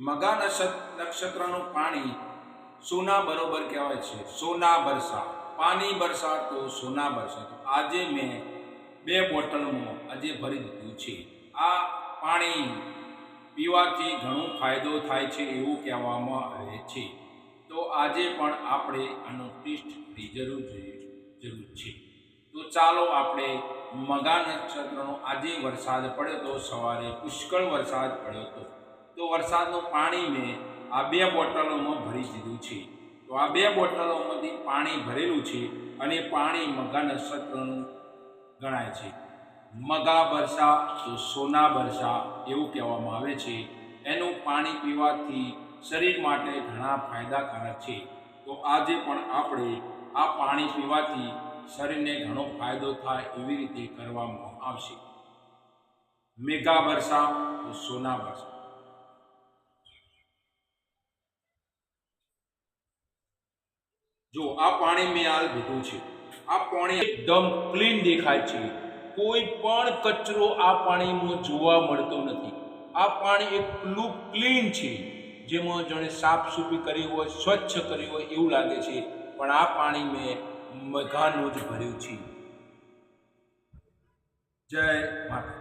મગા નક્ષત્રનું પાણી સોના બરોબર કહેવાય છે. સોના બરસા. પાણી બરસા તો સોના બરસા. આજે મેં બે બોટલમાં આજે ભરી દીધું છે. આ પાણી પીવાથી ઘણો ફાયદો થાય છે એવું કહેવામાં આવે છે. તો આજે પણ આપણે આનો ટેસ્ટ જરૂર જરૂર છે. તો ચાલો આપણે મગા નક્ષત્રનો આજે વરસાદ પડ્યો તો સવારે પુષ્કળ વરસાદ પડ્યો હતો. તો વરસાદનું પાણી મેં આ બે બોટલોમાં ભરી દીધું છે. તો આ બે બોટલોમાંથી પાણી ભરેલું છે અને પાણી મગા નક્ષત્રનું ગણાય છે. મગા બરસા તો સોના બરસા એવું કહેવામાં આવે છે. એનું પાણી પીવાથી શરીર માટે ઘણા ફાયદાકારક છે. તો આજે પણ આપણે આ પાણી પીવાથી શરીરને ઘણો ફાયદો થાય એવી રીતે કરવામાં આવશે. મેઘા વર્ષા તો સોના બરસા. જો આ પાણી મેં હાલ લીધું છે. આ પાણી એકદમ ક્લીન દેખાય છે. કોઈ પણ કચરો આ પાણીમાં જોવા મળતો નથી. આ પાણી એટલું ક્લીન છે. જેમાં જાણે સાફ સૂફી કરી હોય, સ્વચ્છ કરી હોય એવું લાગે છે. પણ આ પાણી મેં મઘાનું જ ભર્યું છે. જય માતા